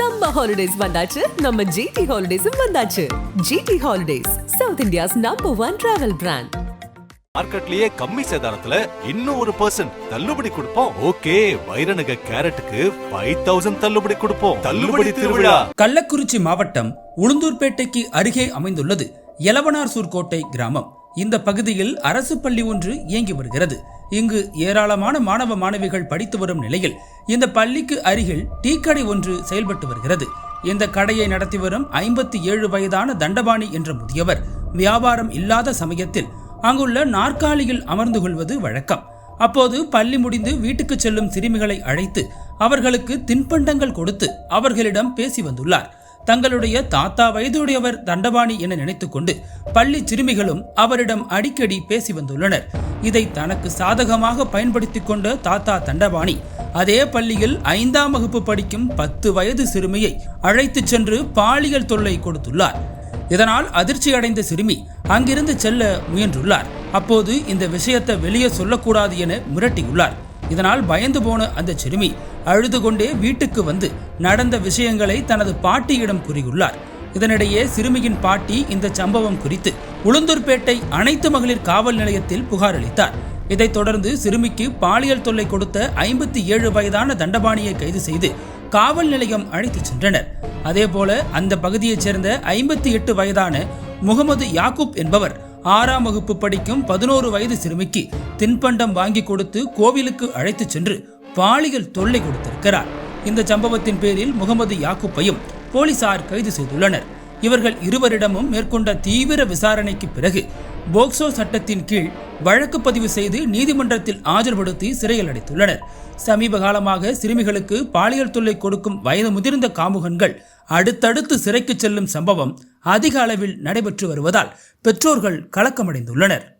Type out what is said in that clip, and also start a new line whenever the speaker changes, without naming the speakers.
Summer holidays வந்தாச்சு. நம்ம GT ஹாலிடேஸும் வந்தாச்சு. GT holidays South India's number one travel brand
மார்க்கெட்லயே கம்மி சேதாரத்துல இன்னும் ஒரு பர்சன்ட் தள்ளுபடி கொடுப்போம். ஓகே வைரநக கேரட்டுக்கு ஃபைவ் தௌசண்ட் தள்ளுபடி கொடுப்போம். தள்ளுபடி திருவிழா.
கள்ளக்குறிச்சி மாவட்டம் உளுந்தூர்பேட்டைக்கு அருகே அமைந்துள்ளது. எலவனார்சூர் கோட்டை கிராமம். இந்த பகுதியில் அரசு பள்ளி ஒன்று இயங்கி வருகிறது. இங்கு ஏராளமான மாணவ மாணவிகள் படித்து வரும் நிலையில் இந்த பள்ளிக்கு அருகில் டீ கடை ஒன்று செயல்பட்டு வருகிறது. இந்த கடையை நடத்தி வரும் ஐம்பத்தி ஏழு வயதான தண்டபாணி என்ற முதியவர் வியாபாரம் இல்லாத சமயத்தில் அங்குள்ள நாற்காலியில் அமர்ந்து கொள்வது வழக்கம். அப்போது பள்ளி முடிந்து வீட்டுக்கு செல்லும் சிறுமிகளை அழைத்து அவர்களுக்கு தின்பண்டங்கள் கொடுத்து அவர்களிடம் பேசி வந்துள்ளார். தங்களுடைய தாத்தா வயதுடையவர் தண்டபாணி என நினைத்துக்கொண்டு பள்ளி சிறுமிகளும் அவரிடம் அடிக்கடி பேசி வந்துள்ளனர். இதை தனக்கு சாதகமாக பயன்படுத்தி கொண்ட தாத்தா தண்டபாணி அதே பள்ளியில் ஐந்தாம் வகுப்பு படிக்கும் பத்து வயது சிறுமியை அழைத்துச் சென்று பாலியல் தொல்லை கொடுத்துள்ளார். இதனால் அதிர்ச்சி அடைந்த சிறுமி அங்கிருந்து செல்ல முயன்றுள்ளார். அப்போது இந்த விஷயத்தை வெளியே சொல்லக்கூடாது என மிரட்டியுள்ளார். இதனால் பயந்து போன அந்த சிறுமி அழுது கொண்டே வீட்டுக்கு வந்து நடந்த விஷயங்களை தனது பாட்டியிடம் கூறியுள்ளார். இதனிடையே சிறுமியின் பாட்டி இந்த சம்பவம் குறித்து உளுந்தூர்பேட்டை அனைத்து மகளிர் காவல் நிலையத்தில் புகார் அளித்தார். இதைத் தொடர்ந்து சிறுமிக்கு பாலியல் தொல்லை கொடுத்த ஐம்பத்தி ஏழு வயதான தண்டபாணியை கைது செய்து காவல் நிலையம் அழைத்துச் சென்றனர். அதேபோல அந்த பகுதியைச் சேர்ந்த ஐம்பத்தி எட்டு வயதான முகமது யாக்கூப் என்பவர் ஆறாம் வகுப்பு படிக்கும் பதினோரு வயது சிறுமிக்கு தின்பண்டம் வாங்கி கொடுத்து கோவிலுக்கு அழைத்துச் சென்று பாலியல் தொல்லை கொடுத்திருக்கிறார். இந்த சம்பவத்தின் பேரில் முகமது யாக்குப்பையும் போலீசார் கைது செய்துள்ளனர். இவர்கள் இருவரிடமும் மேற்கொண்ட தீவிர விசாரணைக்கு பிறகு போக்சோ சட்டத்தின் கீழ் வழக்கு பதிவு செய்து நீதிமன்றத்தில் ஆஜர்படுத்தி சிறையில் அடைத்துள்ளனர். சமீப காலமாக சிறுமிகளுக்கு பாலியல் தொல்லை கொடுக்கும் வயது முதிர்ந்த காமுகன்கள் அடுத்தடுத்து சிறைக்கு செல்லும் சம்பவம் அதிக அளவில் நடைபெற்று வருவதால் பெற்றோர்கள் கலக்கமடைந்துள்ளனர்.